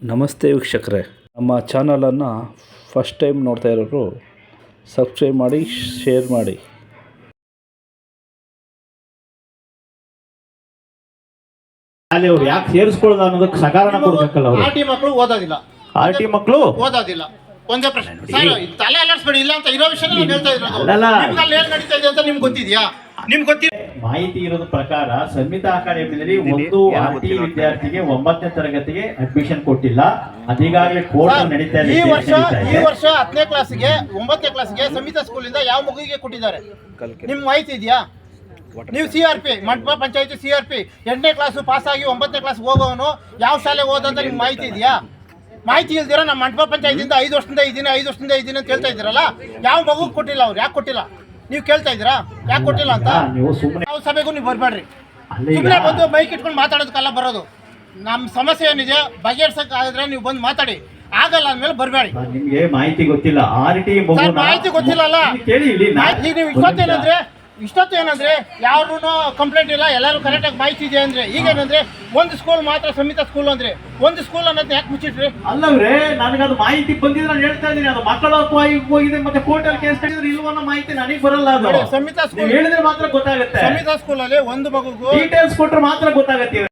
ನಮಸ್ತೆ ವೀಕ್ಷಕರೇ. ನಮ್ಮ ಚಾನಲನ್ನು ಫಸ್ಟ್ ಟೈಮ್ ನೋಡ್ತಾ ಇರೋರು ಸಬ್ಸ್ಕ್ರೈಬ್ ಮಾಡಿ ಶೇರ್ ಮಾಡಿ. ಅಲ್ಲಿ ಅವ್ರು ಯಾಕೆ ಸೇರಿಸ್ಕೊಳ್ಳೋದು ಅನ್ನೋದಕ್ಕೆ ಸಕಾರಣ ಕೊಡ್ಬೇಕಲ್ಲ ಅವರು. ಆರ್ ಟಿ ಮಕ್ಕಳು ಓದೋದಿಲ್ಲ. ಆರ್ ಟಿ ಮಕ್ಕಳು ಓದೋದಿಲ್ಲ. ಒಂದೇ ಪ್ರಶ್ನೆ. ಸರ್ ಇದು ತಲೆ ಅಲರ್ಸ್ಬೇಡಿ ಇಲ್ಲ ಅಂತ ಇರೋ ವಿಷಯ ನಾನು ಹೇಳ್ತಾ ಇರೋದು ಅಲ್ಲಲ್ಲ. ನಿಮ್ಗೆ ಅಲ್ಲಿ ಏನ್ ನಡೀತಾ ಇದೆ ಅಂತ ನಿಮ್ಗೆ ಗೊತ್ತಿದ್ಯಾ? ನಿಮ್ಗೆ ಗೊತ್ತಿಲ್ಲ. ಮಾಹಿತಿ ಇರೋದ ಪ್ರಕಾರ ಸಂಹಿತಾ ಅಕಾಡೆಮಿನಲ್ಲಿ ಒಂದು ಆರ್ಟಿ ವಿದ್ಯಾರ್ಥಿಗೆ ಒಂಬತ್ತನೇ ತರಗತಿಗೆ ಅಡ್ಮಿಷನ್ ಕೊಟ್ಟಿಲ್ಲ. ಅದೀಗಾಗಲೇ ಕೋರ್ಟ್ ನಡೀತಾ ಇದೆ ಈ ವರ್ಷ ಈ ವರ್ಷ ಹತ್ತನೇ ಕ್ಲಾಸ್ಗೆ ಒಂಬತ್ತನೇ ಕ್ಲಾಸ್ಗೆ ಸಂಹಿತಾ ಸ್ಕೂಲಿಂದ ಯಾವ ಮಗುವಿಗೆ ಕೊಟ್ಟಿದ್ದಾರೆ? ನಿಮ್ ಮಾಹಿತಿ ಇದೆಯಾ? ನೀವು ಸಿ ಆರ್ ಪಿ ಮಂಟಪ ಪಂಚಾಯತಿ ಸಿ ಆರ್ ಪಿ ಎಂಟನೇ ಕ್ಲಾಸು ಪಾಸ್ ಆಗಿ ಒಂಬತ್ತನೇ ಕ್ಲಾಸ್ ಹೋಗೋವನು ಯಾವ ಶಾಲೆಗೆ ಹೋದಂತ ನಿಮ್ ಮಾಹಿತಿ ಇದೆಯಾ? ಮಾಹಿತಿ ಇಲ್ದಿರ ನಮ್ಮ ಮಂಟಪ ಪಂಚಾಯತಿಯಿಂದ ಐದು ವರ್ಷದಿಂದ ಇದ್ದೀನಿ ಐದು ವರ್ಷದಿಂದ ಇದ್ದೀನಿ ಅಂತ ಹೇಳ್ತಾ ಇದ್ದೀರಲ್ಲ ಯಾವ ಮಗು ಕೊಟ್ಟಿಲ್ಲ ಅವ್ರು? ಯಾಕೆ ಕೊಟ್ಟಿಲ್ಲ? ನೀವು ಕೇಳ್ತಾ ಇದ್ದೀರಾ? ಯಾಕೆ ಕೊಟ್ಟಿಲ್ಲ ಅಂತ? ಯಾವ ಸಭೆಗೂ ನೀವು ಬರಬೇಡ್ರಿ. ಅಲ್ಲಿ ಸುಮ್ಮನೆ ಬಂದು ಮೈಕ್ ಇಟ್ಕೊಂಡು ಮಾತಾಡೋದಕ್ಕೆಲ್ಲ ಬರೋದು. ನಮ್ಮ ಸಮಸ್ಯೆ ಏನಿದೆ ಬಗೆಹರ್ಸಕ್ ಆದ್ರೆ ನೀವು ಬಂದು ಮಾತಾಡಿ. ಆಗಲ್ಲ ಅಂದ್ಮೇಲೆ ಬರಬೇಡಿ. ನಿಮ್ಗೆ ಮಾಹಿತಿ ಗೊತ್ತಿಲ್ಲ. ಆರ್ ಟಿ ಮಾಹಿತಿ ಇಲ್ಲಿ ನಾ- ಈಗ ನೀವು ಇಷ್ಟೊತ್ತು ಏನಂದ್ರೆ ಇಷ್ಟೊತ್ತು ಏನಂದ್ರೆ ಯಾರು ಕಂಪ್ಲೇಂಟ್ ಇಲ್ಲ. ಎಲ್ಲರೂ ಕರೆಕ್ಟಾಗಿ ಮಾಹಿತಿ ಇದೆ ಅಂದ್ರೆ ಈಗ ಏನಂದ್ರೆ ಒಂದು ಸ್ಕೂಲ್ ಮಾತ್ರ ಸಮಿತ ಸ್ಕೂಲ್ ಅಂದ್ರೆ ಒಂದು ಸ್ಕೂಲ್ ಅನ್ನೋದು ಯಾಕೆ ಮುಚ್ಚಿಟ್ರಿ? ಅಲ್ಲವ್ರೆ ನನಗೆ ಅದು ಮಾಹಿತಿ ಬಂದಿದ್ರೆ ನಾನು ಹೇಳ್ತಾ ಇದ್ದೀನಿ. ಅದು ಮಕ್ಕಳ ಹಕ್ಕು ಹೋಗಿದೆ ಮತ್ತೆ ಕೋರ್ಟ್ ಅಲ್ಲಿ ಕೇಸ್ ಕಟ್ಟಿದ್ರೆ ಇಲ್ವೋ ಅನ್ನೋ ಮಾಹಿತಿ ನನಗೆ ಬರಲ್ಲ ಅದು. ಸಮಿತಾ ಸಂಹಿತಾ ಸ್ಕೂಲ್ ಹೇಳಿದ್ರೆ ಮಾತ್ರ ಗೊತ್ತಾಗುತ್ತೆ. ಸಂಹಿತಾ ಸ್ಕೂಲ್ ಅಲ್ಲಿ ಒಂದು ಮಗುಗೂ ಡೀಟೇಲ್ಸ್ ಕೊಟ್ರೆ ಮಾತ್ರ ಗೊತ್ತಾಗತ್ತೆ.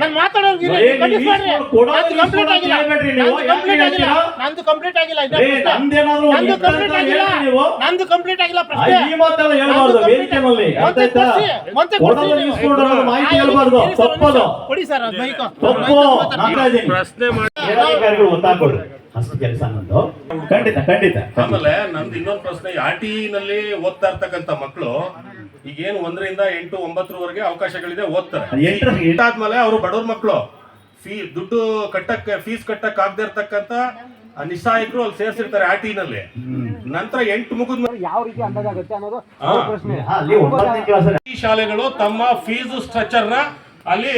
ನಾನು ಮಾತಾಡೋದು ಕಂಪ್ಲೀಟ್ ಆಗಿಲ್ಲ. ಕಂಪ್ಲೀಟ್ ಆಗಿಲ್ಲ? ನಂದು ಕಂಪ್ಲೀಟ್ ಆಗಿಲ್ಲ. ನಂದು ಕಂಪ್ಲೀಟ್ ಆಗಿಲ್ಲ. ನಂದು ಕಂಪ್ಲೀಟ್ ಆಗಿಲ್ಲ ಪ್ರಶ್ನೆ. ಈ ಹೇಳ್ಬಾರ್ದು. ವೇದಿಕೆನಲ್ಲಿ ಮತ್ತೆ? ಕೊಡೋದು ಮಾಹಿತಿ ಹೇಳ್ಬಾರ್ದು. ತಪ್ಪದು. ಕೊಡಿ ಸರ್ ಮೈಕ್ ತಪ್ಪು. ಮಾಡ್ತಾ ಮಾಡಿ. ಒತ್ತಾಕೊಡ್ರಿ ಅಷ್ಟು ಕೆಲಸ ನಂದು ಖಂಡಿತ ಖಂಡಿತ. ಆಮೇಲೆ ನಂದು ಇನ್ನೊಂದು ಪ್ರಶ್ನೆ ಆರ್ ಟಿ ನಲ್ಲಿ ಓದ್ತಾ ಇರ್ತಕ್ಕಂಥ ಮಕ್ಕಳು ಈಗೇನು ಒಂದರಿಂದ ಎಂಟು ಒಂಬತ್ತರವರೆಗೆ ಅವಕಾಶಗಳಿದೆ ಓದ್ತಾರೆ. ಎಂಟಾದ್ಮೇಲೆ ಅವರು ಬಡವ್ರ ಮಕ್ಕಳು ಫೀ ದುಡ್ಡು ಕಟ್ಟಕ್ಕೆ ಫೀಸ್ ಕಟ್ಟಕ್ ಆಗದೆ ಇರ್ತಕ್ಕಂಥ ಆ ನಿಸ್ಸಹಾಯಕರು ಅಲ್ಲಿ ಸೇರ್ಸಿರ್ತಾರೆ ಆರ್ ಟಿ ನಲ್ಲಿ ನಂತರ ಎಂಟು ಮುಗಿದ ರೀತಿ ಒಂಬತ್ತನೇ ಅನ್ನೋದು ಈ ಶಾಲೆಗಳು ತಮ್ಮ ಫೀಸ್ ಸ್ಟ್ರಕ್ಚರ್ನ ಅಲ್ಲಿ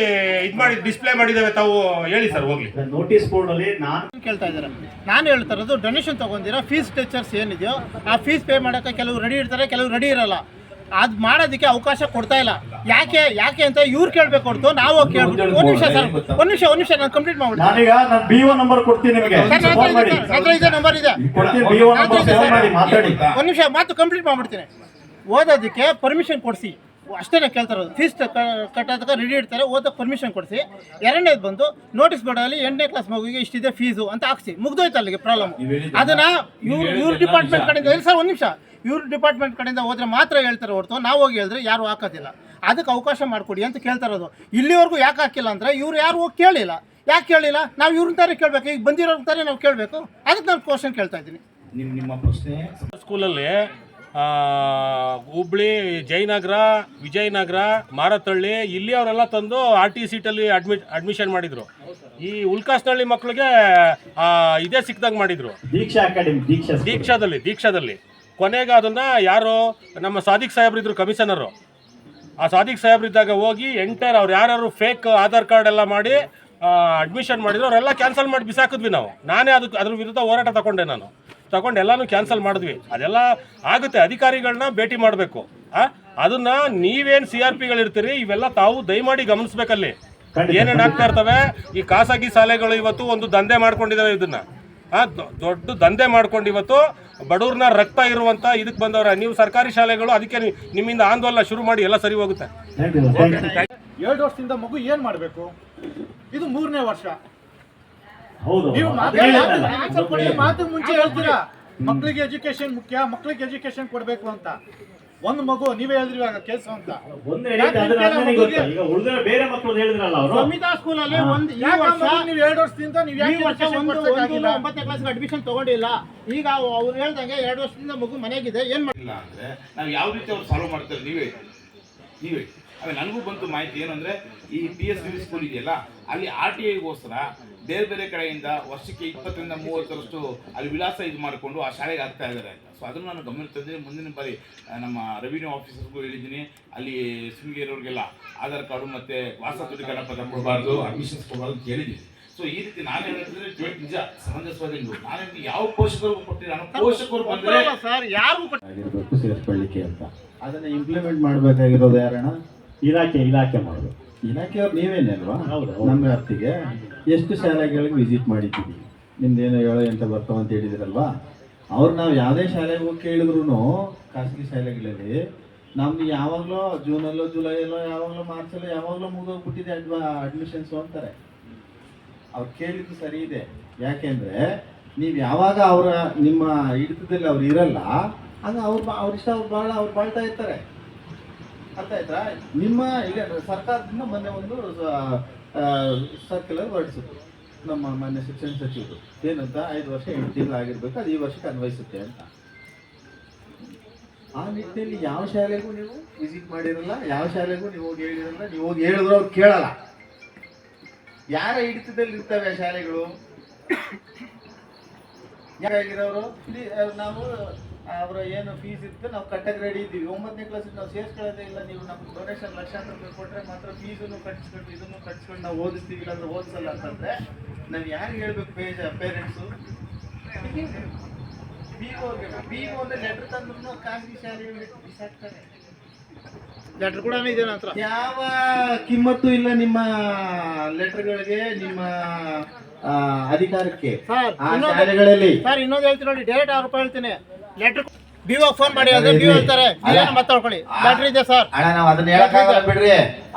ಇದು ಮಾಡಿ ಡಿಸ್ಪ್ಲೇ ಮಾಡಿದಾವೆ ತಾವು. ಹೇಳಿ ಸರ್ ಹೋಗ್ಲಿ. ನೋಟಿಸ್ ಬೋರ್ಡ್ ಅಲ್ಲಿ ನಾನು ಕೇಳ್ತಾ ಇದ್ದಾರೆ? ನಾನು ಹೇಳ್ತಾ ಇರೋದು ಡೊನೇಷನ್ ತಗೊಂಡಿರೋ? ಫೀಸ್ ಸ್ಟ್ರಕ್ಚರ್ಸ್ ಏನಿದೆಯೋ ಆ ಫೀಸ್ ಪೇ ಮಾಡೋಕೆ ಕೆಲವು ರೆಡಿ ಇರ್ತಾರೆ ಕೆಲವು ರೆಡಿ ಇರಲ್ಲ. ಅದು ಮಾಡೋದಕ್ಕೆ ಅವಕಾಶ ಕೊಡ್ತಾ ಇಲ್ಲ. ಯಾಕೆ ಯಾಕೆ ಅಂತ ಇವ್ರು ಕೇಳ್ಬೇಕು ಹೊರತು ನಾವು ಕೇಳ್ಬಿಟ್ಟು ಒಂದು ನಿಮಿಷ ಸರ್ ಒಂದು ನಿಮಿಷ ಒಂದು ನಿಮಿಷ ನಾನು ಕಂಪ್ಲೀಟ್ ಮಾಡ್ಬಿಡ್ತೀನಿ. ನಾನೀಗ ನಾನು ಬಿ ಒ ನಂಬರ್ ಕೊಡ್ತೀನಿ ನಿಮಗೆ. ಹತ್ರ ಇದೆ ನಂಬರ್ ಇದೆ. ಕೊಡ್ತೀನಿ ಬಿ ನಂಬರ್ ಸೇವ್ ಮಾಡಿ ಮಾತಾಡಿ. ಒಂದು ನಿಮಿಷ ಮಾತು ಕಂಪ್ಲೀಟ್ ಮಾಡ್ಬಿಡ್ತೀನಿ. ಓದೋದಕ್ಕೆ ಪರ್ಮಿಷನ್ ಕೊಡಿಸಿ. ಅಷ್ಟೇ ಕೇಳ್ತಾರೆ ಕೇಳ್ತಾ ಇರೋದು ಫೀಸ್ ಕಟ್ಟೋದಕ್ಕೆ ರೆಡಿ ಇಡ್ತಾರೆ ಓದಕ್ಕೆ ಪರ್ಮಿಷನ್ ಕೊಡಿಸಿ. ಎರಡನೇದು ಬಂದು ನೋಟಿಸ್ ಬೋರ್ಡಲ್ಲಿ ಎಂಟನೇ ಕ್ಲಾಸ್ ಮಗುವಿಗೆ ಇಷ್ಟಿದೆ ಫೀಸು ಅಂತ ಹಾಕ್ಸಿ. ಮುಗ್ದೋಯ್ತು ಅಲ್ಲಿಗೆ ಪ್ರಾಬ್ಲಮ್ ಅದನ್ನ ಇವ್ರು ಇವ್ರ ಡಿಪಾರ್ಟ್ಮೆಂಟ್ ಕಡೆಯಿಂದ ಇಲ್ಲಿ ಸರ್ ಒಂದು ನಿಮಿಷ. ಇವ್ರ ಡಿಪಾರ್ಟ್ಮೆಂಟ್ ಕಡೆಯಿಂದ ಹೋದ್ರೆ ಮಾತ್ರ ಹೇಳ್ತಾರೆ ಹೊರತು ನಾವು ಹೋಗಿ ಹೇಳಿದ್ರೆ ಯಾರು ಹಾಕೋದಿಲ್ಲ. ಅದಕ್ಕೆ ಅವಕಾಶ ಮಾಡಿಕೊಡಿ ಅಂತ ಕೇಳ್ತಾ ಇರೋದು ಇಲ್ಲಿವರೆಗೂ ಯಾಕೆ ಹಾಕಿಲ್ಲ ಅಂದರೆ ಇವ್ರು ಯಾರು ಹೋಗಿ ಕೇಳಿಲ್ಲ. ಯಾಕೆ ಕೇಳಿಲ್ಲ? ನಾವು ಇವ್ರನ್ನ ತಾರೆ ಕೇಳಬೇಕು. ಈಗ ಬಂದಿರೋ ತಾರೆ ನಾವು ಕೇಳಬೇಕು. ಅದಕ್ಕೆ ನಾನು ಕ್ವಶನ್ ಕೇಳ್ತಾ ಇದ್ದೀನಿ. ನಿಮ್ಮ ನಿಮ್ಮ ಪ್ರಶ್ನೆ ಸ್ಕೂಲಲ್ಲಿ ಹುಬ್ಳಿ ಜಯನಗರ ವಿಜಯನಗರ ಮಾರತಳ್ಳಿ ಇಲ್ಲಿ ಅವರೆಲ್ಲ ತಂದು ಆರ್ ಟಿ ಸೀಟಲ್ಲಿ ಅಡ್ಮಿಟ್ ಅಡ್ಮಿಷನ್ ಮಾಡಿದ್ರು. ಈ ಉಲ್ಕಾಸ್ನಹಳ್ಳಿ ಮಕ್ಕಳಿಗೆ ಇದೇ ಸಿಕ್ದಂಗೆ ಮಾಡಿದ್ರು. ದೀಕ್ಷಾ ಅಕಾಡೆಮಿ ದೀಕ್ಷಾ. ದೀಕ್ಷಾದಲ್ಲಿ ದೀಕ್ಷಾದಲ್ಲಿ. ಕೊನೆಗೆ ಅದನ್ನ ಯಾರು ನಮ್ಮ ಸಾದಿಕ್ ಸಾಹೇಬ್ರಿದ್ರು ಕಮಿಷನರು. ಆ ಸಾದಿಕ್ ಸಾಹೇಬ್ರಿದ್ದಾಗ ಹೋಗಿ ಎಂಟರ್ ಅವ್ರು ಯಾರು ಫೇಕ್ ಆಧಾರ್ ಕಾರ್ಡ್ ಎಲ್ಲ ಮಾಡಿ ಅಡ್ಮಿಷನ್ ಮಾಡಿದ್ರು ಅವರೆಲ್ಲ ಕ್ಯಾನ್ಸಲ್ ಮಾಡಿ ಬಿಸಾಕಿದ್ವಿ ನಾವು. ನಾನೇ ಅದಕ್ಕೆ ಅದ್ರ ವಿರುದ್ಧ ಹೋರಾಟ ತಗೊಂಡೆ ನಾನು. ತಗೊಂಡು ಎಲ್ಲಾನು ಕ್ಯಾನ್ಸಲ್ ಮಾಡಿದ್ವಿ. ಅದೆಲ್ಲ ಆಗುತ್ತೆ. ಅಧಿಕಾರಿಗಳನ್ನ ಭೇಟಿ ಮಾಡಬೇಕು. ಅದನ್ನ ನೀವೇನು ಸಿ ಆರ್ ಪಿಗಳಿರ್ತೀರಿ ಇವೆಲ್ಲ ತಾವು ದಯಮಾಡಿ ಗಮನಿಸ್ಬೇಕಲ್ಲಿ. ಏನೇನು ಆಗ್ತಾ ಇರ್ತವೆ? ಈ ಖಾಸಗಿ ಶಾಲೆಗಳು ಇವತ್ತು ಒಂದು ದಂಧೆ ಮಾಡ್ಕೊಂಡಿದ್ದಾವೆ ಇದನ್ನ. ಆ, ದೊ- ದೊಡ್ಡ ದಂಧೆ ಮಾಡ್ಕೊಂಡು ಇವತ್ತು ಬಡವ್ರನ್ನ ರಕ್ತ ಇರುವಂತ ಇದಕ್ಕೆ ಬಂದವ್ರೆ. ನೀವು ಸರ್ಕಾರಿ ಶಾಲೆಗಳು ಅದಕ್ಕೆ ನಿಮ್ಮಿಂದ ಆಂದೋಲನ ಶುರು ಮಾಡಿ ಎಲ್ಲ ಸರಿ ಹೋಗುತ್ತೆ. ಎರಡು ವರ್ಷದಿಂದ ಮಗು ಏನ್ ಮಾಡಬೇಕು? ಇದು ಮೂರನೇ ವರ್ಷ. ನೀವು ಮಾತು- ಮುಂಚೆ ಹೇಳ್ತೀರಾ? ಮಕ್ಳಿಗೆ ಎಜುಕೇಶನ್ ಮುಖ್ಯ ಮಕ್ಳಿಗೆ ಎಜುಕೇಶನ್ ಕೊಡ್ಬೇಕು ಅಂತ. ಒಂದು ಮಗು ನೀವೇ ಹೇಳಿದ್ರಿ ಇವಾಗ ಕೇಸು ಅಂತ. ಬೇರೆ ಮಕ್ಕಳು ಹೇಳಿದ್ರಲ್ಲ ಅವರು. ಸಂಹಿತಾ ಸ್ಕೂಲಲ್ಲಿ ಒಂದು ಈ ವರ್ಷ ನೀವು ಎರಡು ವರ್ಷದಿಂದ ನೀವು ಯಾಕೆ ವರ್ಷ ಒಂಬತ್ತನೇ ಕ್ಲಾಸ್ಗೆ ಅಡ್ಮಿಷನ್ ತಗೊಂಡಿಲ್ಲ. ಈಗ ಅವ್ರು ಹೇಳ್ದಂಗೆ ಎರಡು ವರ್ಷದಿಂದ ಮಗು ಮನೆಗಿದೆ. ಏನ್ ಮಾಡಿಲ್ಲ ಅಂದ್ರೆ ನಾವು ಯಾವ ರೀತಿ ಅವ್ರು ಸಾಲ್ವ್ ಮಾಡ್ತಾರೆ ನೀವೇ ನೀವೇ ಅದೇ ಆಮೇಲೆ ನನಗೂ ಬಂತು ಮಾಹಿತಿ ಏನಂದ್ರೆ ಈ ಪಿ ಎಸ್ ಸ್ಕೂಲ್ ಇದೆಯಲ್ಲ ಅಲ್ಲಿ ಆರ್ ಟಿ ಐಗೋಸ್ಕರ ಬೇರೆ ಬೇರೆ ಕಡೆಯಿಂದ ವರ್ಷಕ್ಕೆ ಇಪ್ಪತ್ತರಿಂದ ಮೂವತ್ತರಷ್ಟು ಅಲ್ಲಿ ವಿಳಾಸ ಇದು ಮಾಡಿಕೊಂಡು ಆ ಶಾಲೆಗೆ ಆಗ್ತಾ ಇದ್ದಾರೆ ಅಂತ. ಸೊ ಅದನ್ನು ನಾನು ಗಮನ ತಂದಿದ್ದೀನಿ. ಮುಂದಿನ ಬಾರಿ ನಮ್ಮ ರೆವಿನ್ಯೂ ಆಫೀಸರ್ಗೂ ಹೇಳಿದ್ದೀನಿ. ಅಲ್ಲಿ ಶೃಂಗೇರಿಯವ್ರಿಗೆಲ್ಲ ಆಧಾರ್ ಕಾರ್ಡು ಮತ್ತೆ ವಾಸ ದೃಢೀಕರಣ ಪತ್ರ ಕೊಡಬಾರ್ದು ಅಡ್ಮಿಷನ್ಸ್ ಕೊಡಬಾರ್ದು ಅಂತ ಹೇಳಿದ್ದೀನಿ. ಸೊ ಈ ರೀತಿ ನಾನು ಹೇಳಿದ್ರೆ ನಿಜ ಸಮಂಜಸವಾದ ನಾನು ಯಾವ ಪೋಷಕರು ಕೊಟ್ಟಿಲ್ಲ. ನಾನು ಪೋಷಕರು ಬಂದರೆ ಸರ್ ಯಾರು ಸೇರಿಸ್ಕೊಳ್ಳಿಕ್ಕೆ ಅಂತ. ಅದನ್ನ ಇಂಪ್ಲಿಮೆಂಟ್ ಮಾಡಬೇಕಾಗಿರೋದು ಯಾರಣ್ಣ? ಇಲಾಖೆ ಇಲಾಖೆ ಮಾಡಬೇಕು ಇಲಾಖೆಯವ್ರು ನೀವೇನೆ ಅಲ್ವಾ? ನಮ್ಮ ವ್ಯಾಪ್ತಿಗೆ ಎಷ್ಟು ಶಾಲೆಗಳಿಗೆ ವಿಸಿಟ್ ಮಾಡಿದ್ದೀವಿ ನಿಮ್ದೇನು ಹೇಳೋ ಎಂತ ಬರ್ತಾವ ಅಂತ ಹೇಳಿದಿರಲ್ವಾ? ಅವ್ರು ನಾವು ಯಾವುದೇ ಶಾಲೆಗೆ ಹೋಗಿ ಕೇಳಿದ್ರು ಖಾಸಗಿ ಶಾಲೆಗಳಲ್ಲಿ ನಮ್ದು ಯಾವಾಗಲೋ ಜೂನಲ್ಲೋ ಜುಲೈಯಲ್ಲೋ ಯಾವಾಗಲೋ ಮಾರ್ಚಲ್ಲೋ ಯಾವಾಗಲೋ ಮುಗಿದೋಗ್ಬಿಟ್ಟಿದೆ ಅಡ್ವಾ ಅಡ್ಮಿಷನ್ಸು ಅಂತಾರೆ. ಅವ್ರು ಕೇಳಿದ್ದು ಸರಿ ಇದೆ. ಯಾಕೆಂದ್ರೆ ನೀವು ಯಾವಾಗ ಅವರ ನಿಮ್ಮ ಹಿಡಿತದಲ್ಲಿ ಅವ್ರು ಇರಲ್ಲ ಆಗ ಅವ್ರು ಬಾ- ಅವ್ರ ಇಷ್ಟ ಅವ್ರು ಭಾಳ ಅವ್ರು ಬಾಳ್ತಾ ಇರ್ತಾರೆ. ನಿಮ್ಮ ಈಗ ಸರ್ಕಾರದಿಂದ ಮೊನ್ನೆ ಒಂದು ಸರ್ಕ್ಯುಲರ್ ಹೊರಡಿಸಿದ್ರು. ನಮ್ಮ ಮಾನ್ಯ ಶಿಕ್ಷಣ ಸಚಿವರು. ಏನಂತ? ಐದು ವರ್ಷ ಎಂಟು ತಿಂಗಳು ಆಗಿರ್ಬೇಕು, ಅದು ಈ ವರ್ಷಕ್ಕೆ ಅನ್ವಯಿಸುತ್ತೆ ಅಂತ. ಆ ನಿಟ್ಟಿನಲ್ಲಿ ಯಾವ ಶಾಲೆಗೂ ನೀವು ವಿಸಿಟ್ ಮಾಡಿರಲ್ಲ, ಯಾವ ಶಾಲೆಗೂ ನೀವು ಹೋಗಿ ಹೇಳಿರಲ್ಲ, ನೀವು ಹೋಗಿ ಹೇಳಿದ್ರು ಅವ್ರು ಕೇಳಲ್ಲ. ಯಾರ ಹಿಡಿತದಲ್ಲಿ ಇರ್ತವೆ ಶಾಲೆಗಳು? ಯಾರಾಗಿರೋರು? ನಾವು ಅವರ ಏನು ಫೀಸ್ ಇತ್ತು ನಾವು ಕಟ್ಟಕ್ಕೆ ರೆಡಿ ಇದ್ದೀವಿ. ಒಂಬತ್ತನೇ ಕ್ಲಾಸಿಗೆ ನಾವು ಸೇರಿಸ್ಕೊಳ್ಳೋದೇ ಇಲ್ಲ ನೀವು ನಮ್ಗೆ ಡೊನೇಷನ್ ಲಕ್ಷಾಂತರ ರೂಪಾಯಿ ಕೊಟ್ಟರೆ ಮಾತ್ರ ಫೀಸನ್ನು ಕಟ್ಸ್ಕೊಂಡು ಇದನ್ನು ಕಟ್ಸ್ಕೊಂಡು ನಾವು ಓದಿಸ್ತೀವಿ ಇಲ್ಲಾಂದ್ರೆ ಓದಿಸಲ್ಲ ಅಂತಂದ್ರೆ ನಾವು ಯಾರಿಗೆ ಹೇಳ್ಬೇಕು ಪೇಜ ಪೇರೆಂಟ್ಸು ಬಿ ಓಗೆ ಬಿ ಓಗೆ ಲೆಟರ್ ತಂದ್ರೂ ಖಾಸಗಿ ಬಿಸಾಕ್ತಾರೆ. ಲೆಟರ್ ಕೂಡ ಇದೆ ಹತ್ರ. ಯಾವ ಕಿಮ್ಮತ್ತು ಇಲ್ಲ ನಿಮ್ಮ ಲೆಟರ್ಗಳಿಗೆ ನಿಮ್ಮ ಅಧಿಕಾರಕ್ಕೆ. ಶಾಲೆಗಳಲ್ಲಿ. ಸರ್ ಇನ್ನೊಂದು ಹೇಳ್ತೀನಿ ನೋಡಿ ಡೈರೆಕ್ಟ್ ಆರು ರೂಪಾಯಿ ಹೇಳ್ತೀನಿ. ಲೆಟರ್ ಬಿ ಓ ಫೋನ್ ಮಾಡಿ ಅಂದ್ರೆ ಏನು ಮಾತಾಡ್ಕೊಳ್ಳಿ. ಲೆಟರ್ ಇದೆ ಸರ್ ಅಣ್ಣ ನಾವು ಅದನ್ನ ಹೇಳಕ್ಕಾಗಲ್ಲ ಬಿಡ್ರಿ.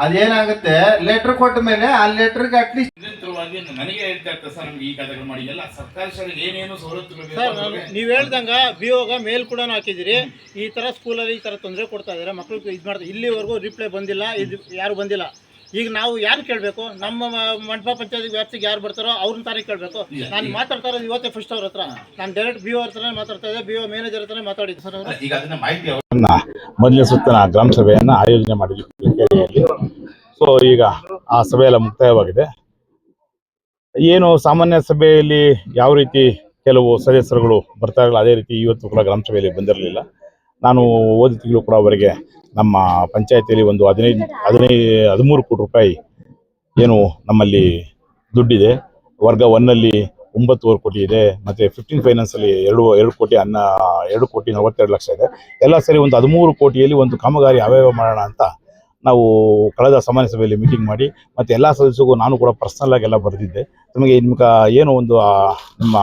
ಅದೇನಾಗುತ್ತೆ? ಲೆಟರ್ ಕೊಟ್ಟ ಮೇಲೆ ಆ ಲೆಟರ್ಗೆ ಅಟ್ಲೀಸ್ಟ್ ನಿರಂತರವಾಗಿ ನನಗೆ ಹೇಳ್ತಾ ಇರ್ತಾರೆ ಸರ್ ನಮ್ಗೆ ಈ ಕಥೆಗಳು ಮಾಡಿ. ಎಲ್ಲ ಸರ್ಕಾರಿ ಶಾಲೆಗೆ ಏನೇನು ಸವಲತ್ತುಗಳು ಬೇಕು ಸರ್ ಅನ್ನೋದು ನೀವು ಹೇಳ್ದಂಗ ಬಿಒಗ ಮೇಲ್ ಕೂಡ ಹಾಕಿದಿರಿ ಈ ತರ ಸ್ಕೂಲಲ್ಲಿ ಈ ತರ ತೊಂದರೆ ಕೊಡ್ತಾ ಇದಾರೆ. ಮಕ್ಳು ಇದು ಮಾಡ್ತಾರೆ ಇಲ್ಲಿವರೆಗೂ ರಿಪ್ಲೈ ಬಂದಿಲ್ಲ. ಇದು ಯಾರು ಬಂದಿಲ್ಲ. ಈಗ ನಾವು ಯಾರು ಕೇಳಬೇಕು? ನಮ್ಮ ಮಂಟಪ ಪಂಚಾಯತ್ ವ್ಯಾಪ್ತಿಗೆ ಯಾರು ಬರ್ತಾರೋ ಅವ್ರನ್ನ ತಾನೇ ಕೇಳಬೇಕು. ನಾನು ಮಾತಾಡ್ತಾ ಇರೋದು ಇವತ್ತೇ ಫಸ್ಟ್ ಅವ್ರ ಹತ್ರ. ನಾನು ಡೈರೆಕ್ಟ್ ಬಿ ಓ ಹತ್ರನೇ ಮಾತಾಡ್ತಾ ಇದ್ದೆ. ಬಿ ಓ ಮ್ಯಾನೇಜರ್ ಹತ್ರನೇ ಮಾತಾಡಿದ್ದೆ. ಸರ್ ಅವರು? ಈಗ ಅದನ್ನ ಮಾಹಿತಿ ಮೊದಲನೇ ಸುತ್ತಿನ ಗ್ರಾಮ ಸಭೆಯನ್ನು ಆಯೋಜನೆ ಮಾಡಿದ್ವಿ ಸೊ ಈಗ ಆ ಸಭೆ ಎಲ್ಲ ಮುಕ್ತಾಯವಾಗಿದೆ. ಏನು ಸಾಮಾನ್ಯ ಸಭೆಯಲ್ಲಿ ಯಾವ ರೀತಿ ಕೆಲವು ಸದಸ್ಯರುಗಳು ಬರ್ತಾ ಇರಲಿಲ್ಲ ಅದೇ ರೀತಿ ಇವತ್ತು ಕೂಡ ಗ್ರಾಮ ಸಭೆಯಲ್ಲಿ ಬಂದಿರಲಿಲ್ಲ. ನಾನು ಓದಿದ ತಿಂಗಳು ಕೂಡ ಅವರಿಗೆ ನಮ್ಮ ಪಂಚಾಯತಿಯಲ್ಲಿ ಒಂದು ಹದಿನೈದು ಹದಿನೈದು ಹದಿಮೂರು ಕೋಟಿ ರೂಪಾಯಿ ಏನು ನಮ್ಮಲ್ಲಿ ದುಡ್ಡಿದೆ. ವರ್ಗ ಒನ್ನಲ್ಲಿ ಒಂಬತ್ತುವರೆ ಕೋಟಿ ಇದೆ, ಮತ್ತೆ ಫಿಫ್ಟೀನ್ ಫೈನಾನ್ಸಲ್ಲಿ ಎರಡು ಎರಡು ಕೋಟಿ ಅನ್ನ, ಎರಡು ಕೋಟಿ ನಲವತ್ತೆರಡು ಲಕ್ಷ ಇದೆ. ಎಲ್ಲ ಸರಿ ಒಂದು ಹದಿಮೂರು ಕೋಟಿಯಲ್ಲಿ ಒಂದು ಕಾಮಗಾರಿ ಅವ್ಯವ ಮಾಡೋಣ ಅಂತ ನಾವು ಕಳೆದ ಸಾಮಾನ್ಯ ಸಭೆಯಲ್ಲಿ ಮೀಟಿಂಗ್ ಮಾಡಿ, ಮತ್ತು ಎಲ್ಲ ಸದಸ್ಯರಿಗೂ ನಾನು ಕೂಡ ಪರ್ಸನಲ್ ಆಗಿ ಎಲ್ಲ ಬರೆದಿದ್ದೆ. ನಮಗೆ ನಿಮ್ಗೆ ಏನು ಒಂದು ನಿಮ್ಮ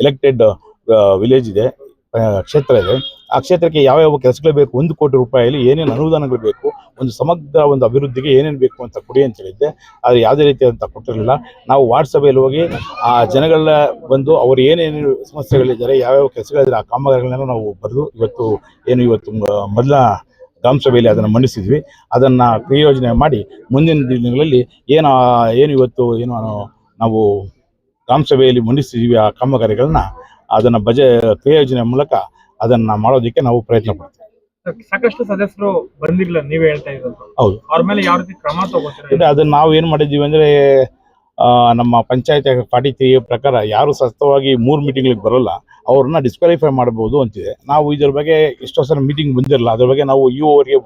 ಎಲೆಕ್ಟೆಡ್ ವಿಲೇಜ್ ಇದೆ, ಕ್ಷೇತ್ರ ಇದೆ. ಆ ಕ್ಷೇತ್ರಕ್ಕೆ ಯಾವ ಯಾವ ಕೆಲಸಗಳು ಬೇಕು, ಒಂದು ಕೋಟಿ ರೂಪಾಯಿಯಲ್ಲಿ ಏನೇನು ಅನುದಾನಗಳು ಬೇಕು, ಒಂದು ಸಮಗ್ರ ಒಂದು ಅಭಿವೃದ್ಧಿಗೆ ಏನೇನು ಬೇಕು ಅಂತ ಕೊಡಿ ಅಂತ ಹೇಳಿದ್ದೆ. ಆದರೆ ಯಾವುದೇ ಅಂತ ಕೊಟ್ಟಿರಲಿಲ್ಲ. ನಾವು ವಾಟ್ಸಪ್ಪಲ್ಲಿ ಹೋಗಿ ಆ ಜನಗಳ ಬಂದು ಅವರು ಏನೇನು ಸಮಸ್ಯೆಗಳಿದ್ದಾರೆ ಯಾವ್ಯಾವ ಕೆಲಸಗಳಿದ್ದಾರೆ ಆ ಕಾಮಗಾರಿಗಳನ್ನೆಲ್ಲ ನಾವು ಬರೆದು ಇವತ್ತು ಏನು ಇವತ್ತು ಮೊದಲ ಗ್ರಾಮ ಸಭೆಯಲ್ಲಿ ಅದನ್ನು ಮಂಡಿಸಿದ್ವಿ. ಅದನ್ನು ಕ್ರಿಯೋಜನೆ ಮಾಡಿ ಮುಂದಿನ ದಿನಗಳಲ್ಲಿ ಏನು ಏನು ಇವತ್ತು ಏನು ನಾವು ಗ್ರಾಮ ಸಭೆಯಲ್ಲಿ ಮಂಡಿಸಿದ್ವಿ ಆ ಕಾಮಗಾರಿಗಳನ್ನ, ಅದನ್ನು ಬಜೆ ಕ್ರಿಯೋಜನೆ ಮೂಲಕ ಅದನ್ನು ಮಾಡೋದಕ್ಕೆ ನಾವು ಪ್ರಯತ್ನ ಪಡ್ತೀವಿ. ಸಾಕಷ್ಟು ಸದಸ್ಯರು ಬಂದಿರಲಿಲ್ಲ ನೀವು ಹೇಳ್ತಾ ಇರೋದು. ಹೌದು. ಅವ್ರ ಮೇಲೆ ಯಾವ ರೀತಿ ಕ್ರಮ ತಗೋತೀರಾ? ಅಂದ್ರೆ ಅದನ್ನ ನಾವು ಏನ್ ಮಾಡಿದ್ದೀವಿ ಅಂದ್ರೆ ಆ, ನಮ್ಮ ಪಂಚಾಯತ್ ಫಾರ್ಟಿ ತ್ರೀ ಪ್ರಕಾರ ಯಾರು ಸತತವಾಗಿ ಮೂರು ಮೀಟಿಂಗ್ಗಳಿಗೆ ಬರಲ್ಲ ಅವ್ರನ್ನ ಡಿಸ್ಕ್ವಾಲಿಫೈ ಮಾಡಬಹುದು ಅಂತಿದೆ. ನಾವು ಇದ್ರ ಬಗ್ಗೆ ಎಷ್ಟೋ ಸಲ ಮೀಟಿಂಗ್ ಬಂದಿರಲ್ಲ ಅದ್ರ ಬಗ್ಗೆ ನಾವು ಇ ಅವರಿಗೆ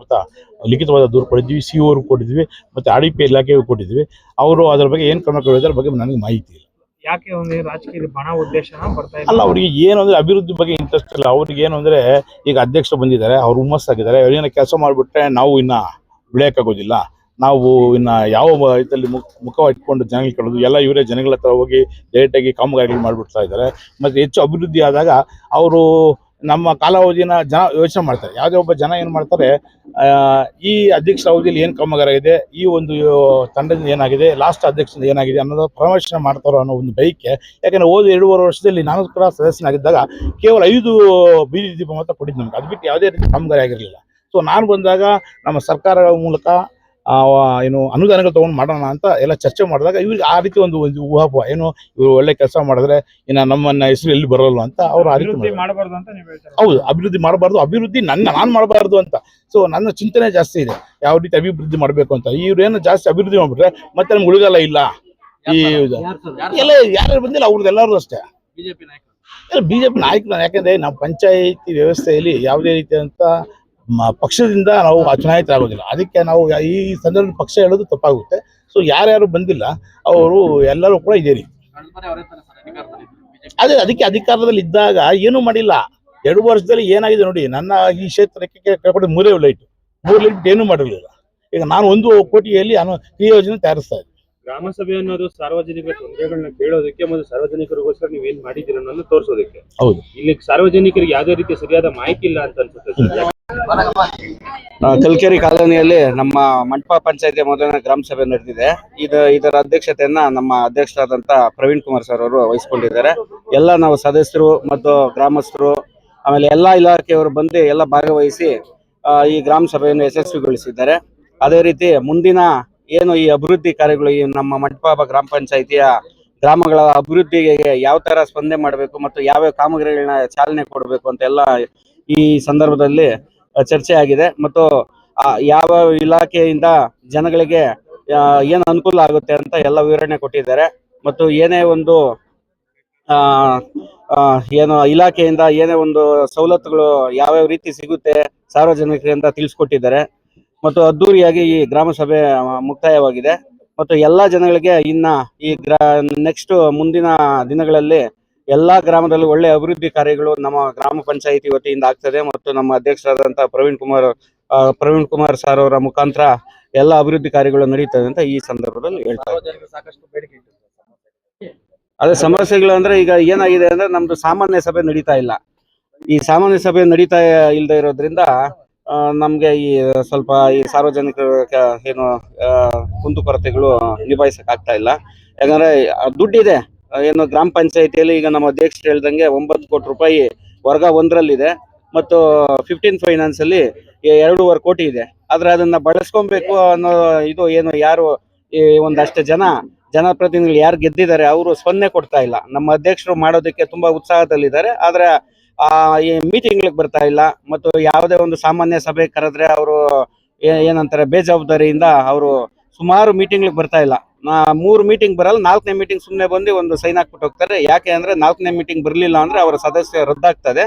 ಲಿಖಿತವಾದ ದೂರು ಕೊಟ್ಟಿದ್ವಿ ಸಿ ಅವ್ರಿಗೆ ಕೊಟ್ಟಿದ್ವಿ ಮತ್ತೆ ಆಡಿಪಿ ಡಿ ಪಿ ಇಲಾಖೆಗೆ ಕೊಟ್ಟಿದ್ವಿ ಅವರು ಅದ್ರ ಬಗ್ಗೆ ಏನು ಕ್ರಮ ಕೈಗೊಳ್ಳಿದ್ರೆ ಬಗ್ಗೆ ನನಗೆ ಮಾಹಿತಿ ಇಲ್ಲ. ಯಾಕೆ ಒಂದು ರಾಜಕೀಯ ಬಣ ಉದ್ದೇಶನ ಬರ್ತಾ ಅಲ್ಲ, ಅವ್ರಿಗೆ ಏನು ಅಂದ್ರೆ ಅಭಿವೃದ್ಧಿ ಬಗ್ಗೆ ಇಂಟ್ರೆಸ್ಟ್ ಇಲ್ಲ. ಅವ್ರಿಗೆ ಏನು ಈಗ ಅಧ್ಯಕ್ಷ ಬಂದಿದ್ದಾರೆ, ಅವ್ರು ಹುಮ್ಮಸ್ಸಾಗಿದ್ದಾರೆ. ಏನೋ ಕೆಲಸ ಮಾಡಿಬಿಟ್ರೆ ನಾವು ಇನ್ನ ಬೆಳೆಯೋಕ್ಕಾಗೋದಿಲ್ಲ. ನಾವು ಇನ್ನ ಯಾವ ಇದರಲ್ಲಿ ಮುಖ ಮುಖ ಇಟ್ಕೊಂಡು ಜನಗಳು ಕೇಳೋದು, ಎಲ್ಲ ಇವರೇ ಜನಗಳ ಹತ್ರ ಹೋಗಿ ಡೈರೆಕ್ಟಾಗಿ ಕಾಮಗಾರಿಗಳು ಮಾಡಿಬಿಡ್ತಾ ಇದ್ದಾರೆ. ಮತ್ತೆ ಹೆಚ್ಚು ಅಭಿವೃದ್ಧಿ ಆದಾಗ ಅವರು ನಮ್ಮ ಕಾಲಾವಧಿನ ಜನ ಯೋಚನೆ ಮಾಡ್ತಾರೆ. ಯಾವುದೇ ಒಬ್ಬ ಜನ ಏನು ಮಾಡ್ತಾರೆ ಈ ಅಧ್ಯಕ್ಷರ ಅವಧಿಯಲ್ಲಿ ಏನು ಕಾಮಗಾರಿ ಇದೆ ಈ ಒಂದು ತಂಡದಿಂದ ಏನಾಗಿದೆ ಲಾಸ್ಟ್ ಅಧ್ಯಕ್ಷದಿಂದ ಏನಾಗಿದೆ ಅನ್ನೋದು ಪರಾಮರ್ಶನೆ ಮಾಡ್ತಾರೋ ಅನ್ನೋ ಒಂದು ಬೈಕೆ ಯಾಕಂದ್ರೆ ಹೋದ ಎರಡೂವರೆ ವರ್ಷದಲ್ಲಿ ನಾನು ಕೂಡ ಸದಸ್ಯನಾಗಿದ್ದಾಗ ಕೇವಲ ಐದು ಬೀದಿ ದೀಪ ಮಾತ್ರ ಕೊಟ್ಟಿದ್ದು ನಮ್ಗೆ. ಅದು ಬಿಟ್ಟು ಯಾವುದೇ ರೀತಿ ಕಾಮಗಾರಿ ಆಗಿರಲಿಲ್ಲ. ಸೊ ನಾನು ಬಂದಾಗ ನಮ್ಮ ಸರ್ಕಾರಗಳ ಮೂಲಕ ಏನು ಅನುದಾನಗಳು ತೊಗೊಂಡು ಮಾಡೋಣ ಅಂತ ಎಲ್ಲ ಚರ್ಚೆ ಮಾಡಿದಾಗ ಇವ್ರಿಗೆ ಆ ರೀತಿ ಒಂದು ಒಂದು ಊಹಾಪೋಹ ಏನು ಇವರು ಒಳ್ಳೆ ಕೆಲಸ ಮಾಡಿದ್ರೆ ಇನ್ನು ನಮ್ಮನ್ನ ಹೆಸರು ಎಲ್ಲಿ ಬರೋಲ್ಲ ಅಂತ ಅವ್ರು ಆ ರೀತಿ. ಮಾಡಬಾರ್ದು ಅಂತ ನೀವು ಹೇಳ್ತೀರಾ? ಹೌದು ಅಭಿವೃದ್ಧಿ ಮಾಡಬಾರ್ದು ಅಭಿವೃದ್ಧಿ ನನ್ನ ನಾನು ಮಾಡಬಾರ್ದು ಅಂತ. ಸೊ ನನ್ನ ಚಿಂತನೆ ಜಾಸ್ತಿ ಇದೆ ಯಾವ ರೀತಿ ಅಭಿವೃದ್ಧಿ ಮಾಡಬೇಕು ಅಂತ. ಇವ್ರೇನು ಜಾಸ್ತಿ ಅಭಿವೃದ್ಧಿ ಮಾಡ್ಬಿಟ್ರೆ ಮತ್ತೆ ನಮ್ಗೆ ಉಳಿದಲ್ಲ ಇಲ್ಲ. ಈ ಎಲ್ಲ ಯಾರು ಬಂದಿಲ್ಲ ಅವ್ರದ್ದು ಎಲ್ಲರೂ ಅಷ್ಟೇ. ನಾಯಕರು. ಬಿಜೆಪಿ ನಾಯಕರು ಯಾಕಂದ್ರೆ ನಾವು ಪಂಚಾಯಿತಿ ವ್ಯವಸ್ಥೆಯಲ್ಲಿ ಯಾವುದೇ ರೀತಿಯಾದಂಥ ಪಕ್ಷದಿಂದ ನಾವು ಚುನಾಯಿತರಾಗೋದಿಲ್ಲ. ಅದಕ್ಕೆ ನಾವು ಈ ಸಂದರ್ಭದಲ್ಲಿ ಪಕ್ಷ ಹೇಳೋದು ತಪ್ಪಾಗುತ್ತೆ. ಸೊ ಯಾರ್ಯಾರು ಬಂದಿಲ್ಲ, ಅವರು ಎಲ್ಲರೂ ಕೂಡ ಇದೇ ರೀತಿ. ಅದೇ ಅದಕ್ಕೆ ಅಧಿಕಾರದಲ್ಲಿ ಇದ್ದಾಗ ಏನೂ ಮಾಡಿಲ್ಲ. ಎರಡು ವರ್ಷದಲ್ಲಿ ಏನಾಗಿದೆ ನೋಡಿ, ನನ್ನ ಈ ಕ್ಷೇತ್ರಕ್ಕೆ ಕೇಳ್ಕೊಂಡು ಮೂರೇ ಲೈಟ್. ಮೂರು ಲೈಟ್ ಏನೂ ಮಾಡಿರಲಿಲ್ಲ. ಈಗ ನಾನು ಒಂದು ಕೋಟಿಯಲ್ಲಿ ನಾನು ಈ ಯೋಜನೆ ತಯಾರಿಸ್ತಾ ಇದ್ದೀನಿ. ಗ್ರಾಮ ಸಭೆ ಅನ್ನೋದು ಸಾರ್ವಜನಿಕರ ತೊಂದರೆಗಳನ್ನ ಕೇಳೋದಕ್ಕೆ ಮತ್ತು ಸಾರ್ವಜನಿಕರಿಗೋಸ್ಕರ ನೀವೇನ್ ಮಾಡಿದ್ದೀರ ಅನ್ನೋದನ್ನ ತೋರಿಸೋದಕ್ಕೆ. ಹೌದು. ಇಲ್ಲಿ ಸಾರ್ವಜನಿಕರಿಗೆ ಯಾವುದೇ ರೀತಿ ಸರಿಯಾದ ಮಾಹಿತಿ ಇಲ್ಲ ಅಂತ ಅನ್ಸುತ್ತೆ ಕಲ್ಕೆರೆ ಕಾಲೋನಿಯಲ್ಲಿ ನಮ್ಮ ಮಂಟಪ ಪಂಚಾಯತಿ ಮೊದಲನೇ ಗ್ರಾಮ ಸಭೆ ನಡೆದಿದೆ. ಇದು ಇದರ ಅಧ್ಯಕ್ಷತೆಯನ್ನ ನಮ್ಮ ಅಧ್ಯಕ್ಷರಾದಂತ ಪ್ರವೀಣ್ ಕುಮಾರ್ ಸರ್ ಅವರು ವಹಿಸಿಕೊಂಡಿದ್ದಾರೆ. ಎಲ್ಲ ನಾವು ಸದಸ್ಯರು ಮತ್ತು ಗ್ರಾಮಸ್ಥರು ಆಮೇಲೆ ಎಲ್ಲಾ ಇಲಾಖೆಯವರು ಬಂದು ಎಲ್ಲ ಭಾಗವಹಿಸಿ ಆ, ಈ ಗ್ರಾಮ ಸಭೆಯನ್ನು ಯಶಸ್ವಿಗೊಳಿಸಿದ್ದಾರೆ. ಅದೇ ರೀತಿ ಮುಂದಿನ ಏನು ಈ ಅಭಿವೃದ್ಧಿ ಕಾರ್ಯಗಳು ಈ ನಮ್ಮ ಮಂಟಪ ಗ್ರಾಮ ಪಂಚಾಯಿತಿಯ ಗ್ರಾಮಗಳ ಅಭಿವೃದ್ಧಿಗೆ ಯಾವ ತರ ಸ್ಪಂದನೆ ಮಾಡಬೇಕು ಮತ್ತು ಯಾವ ಕಾಮಗಾರಿಗಳನ್ನ ಚಾಲನೆ ಕೊಡಬೇಕು ಅಂತ ಎಲ್ಲ ಈ ಸಂದರ್ಭದಲ್ಲಿ ಚರ್ಚೆ ಆಗಿದೆ. ಮತ್ತು ಯಾವ ಇಲಾಖೆಯಿಂದ ಜನಗಳಿಗೆ ಏನು ಅನುಕೂಲ ಆಗುತ್ತೆ ಅಂತ ಎಲ್ಲ ವಿವರಣೆ ಕೊಟ್ಟಿದ್ದಾರೆ. ಮತ್ತು ಏನೇ ಒಂದು ಏನು ಇಲಾಖೆಯಿಂದ ಏನೇ ಒಂದು ಸವಲತ್ತುಗಳು ಯಾವ್ಯಾವ ರೀತಿ ಸಿಗುತ್ತೆ ಸಾರ್ವಜನಿಕರಿಂದ ತಿಳಿಸ್ಕೊಟ್ಟಿದ್ದಾರೆ. ಮತ್ತು ಅದ್ದೂರಿಯಾಗಿ ಈ ಗ್ರಾಮ ಸಭೆ ಮುಕ್ತಾಯವಾಗಿದೆ. ಮತ್ತು ಎಲ್ಲಾ ಜನಗಳಿಗೆ ಇನ್ನ ಈ ಗ್ರಾ ನೆಕ್ಸ್ಟ್ ಮುಂದಿನ ದಿನಗಳಲ್ಲಿ ಎಲ್ಲಾ ಗ್ರಾಮದಲ್ಲೂ ಒಳ್ಳೆ ಅಭಿವೃದ್ಧಿ ಕಾರ್ಯಗಳು ನಮ್ಮ ಗ್ರಾಮ ಪಂಚಾಯಿತಿ ವತಿಯಿಂದ ಆಗ್ತದೆ. ಮತ್ತು ನಮ್ಮ ಅಧ್ಯಕ್ಷರಾದಂತಹ ಪ್ರವೀಣ್ ಕುಮಾರ್ ಪ್ರವೀಣ್ ಕುಮಾರ್ ಸರ್ ಅವರ ಮುಖಾಂತರ ಎಲ್ಲ ಅಭಿವೃದ್ಧಿ ಕಾರ್ಯಗಳು ನಡೀತದೆ ಅಂತ ಈ ಸಂದರ್ಭದಲ್ಲಿ ಹೇಳ್ತಾರೆ ಅದೇ ಸಮಸ್ಯೆಗಳು ಅಂದ್ರೆ ಈಗ ಏನಾಗಿದೆ ಅಂದ್ರೆ ನಮ್ದು ಸಾಮಾನ್ಯ ಸಭೆ ನಡೀತಾ ಇಲ್ಲ. ಈ ಸಾಮಾನ್ಯ ಸಭೆ ನಡೀತಾ ಇಲ್ಲದೆ ಇರೋದ್ರಿಂದ ನಮ್ಗೆ ಈ, ಸ್ವಲ್ಪ ಈ ಸಾರ್ವಜನಿಕ ಏನು ಕುಂದು ಕುಂದುಕೊರತೆಗಳು ನಿಭಾಯಿಸಕ್ ಆಗ್ತಾ ಇಲ್ಲ. ಯಾಕಂದ್ರೆ ದುಡ್ಡಿದೆ. ಏನು, ಗ್ರಾಮ ಪಂಚಾಯತಿಯಲ್ಲಿ ಈಗ ನಮ್ಮ ಅಧ್ಯಕ್ಷರು ಹೇಳ್ದಂಗೆ ಒಂಬತ್ತು ಕೋಟಿ ರೂಪಾಯಿ ವರ್ಗ ಒಂದರಲ್ಲಿದೆ. ಮತ್ತು ಫಿಫ್ಟೀನ್ ಫೈನಾನ್ಸ್ ಅಲ್ಲಿ ಎರಡೂವರೆ ಕೋಟಿ ಇದೆ. ಆದ್ರೆ ಅದನ್ನ ಬಳಸ್ಕೊಬೇಕು ಅನ್ನೋ ಇದು ಏನು, ಯಾರು, ಈ ಒಂದಷ್ಟು ಜನ, ಜನಪ್ರತಿನಿಧಿಗಳು ಯಾರು ಗೆದ್ದಿದ್ದಾರೆ, ಅವರು ಸೊನ್ನೆ ಕೊಡ್ತಾ ಇಲ್ಲ. ನಮ್ಮ ಅಧ್ಯಕ್ಷರು ಮಾಡೋದಕ್ಕೆ ತುಂಬಾ ಉತ್ಸಾಹದಲ್ಲಿದ್ದಾರೆ. ಆದ್ರೆ ಆ, ಈ ಮೀಟಿಂಗ್ಗಳಿಗೆ ಬರ್ತಾ ಇಲ್ಲ. ಮತ್ತು ಯಾವುದೇ ಒಂದು ಸಾಮಾನ್ಯ ಸಭೆ ಕರೆದ್ರೆ ಅವರು ಏನಂತಾರೆ, ಬೇಜವಾಬ್ದಾರಿಯಿಂದ ಅವರು ಸುಮಾರು ಮೀಟಿಂಗ್ಗಳಿಗೆ ಬರ್ತಾ ಇಲ್ಲ. ಮೂರು ಮೀಟಿಂಗ್ ಬರಲ್ಲ, ನಾಲ್ಕನೇ ಮೀಟಿಂಗ್ ಸುಮ್ಮನೆ ಬಂದು ಒಂದು ಸೈನ್ ಹಾಕ್ಬಿಟ್ಟು ಹೋಗ್ತಾರೆ. ಯಾಕೆ ಅಂದ್ರೆ ನಾಲ್ಕನೇ ಮೀಟಿಂಗ್ ಬರಲಿಲ್ಲ ಅಂದ್ರೆ ಅವರ ಸದಸ್ಯ ರದ್ದಾಗ್ತದೆ.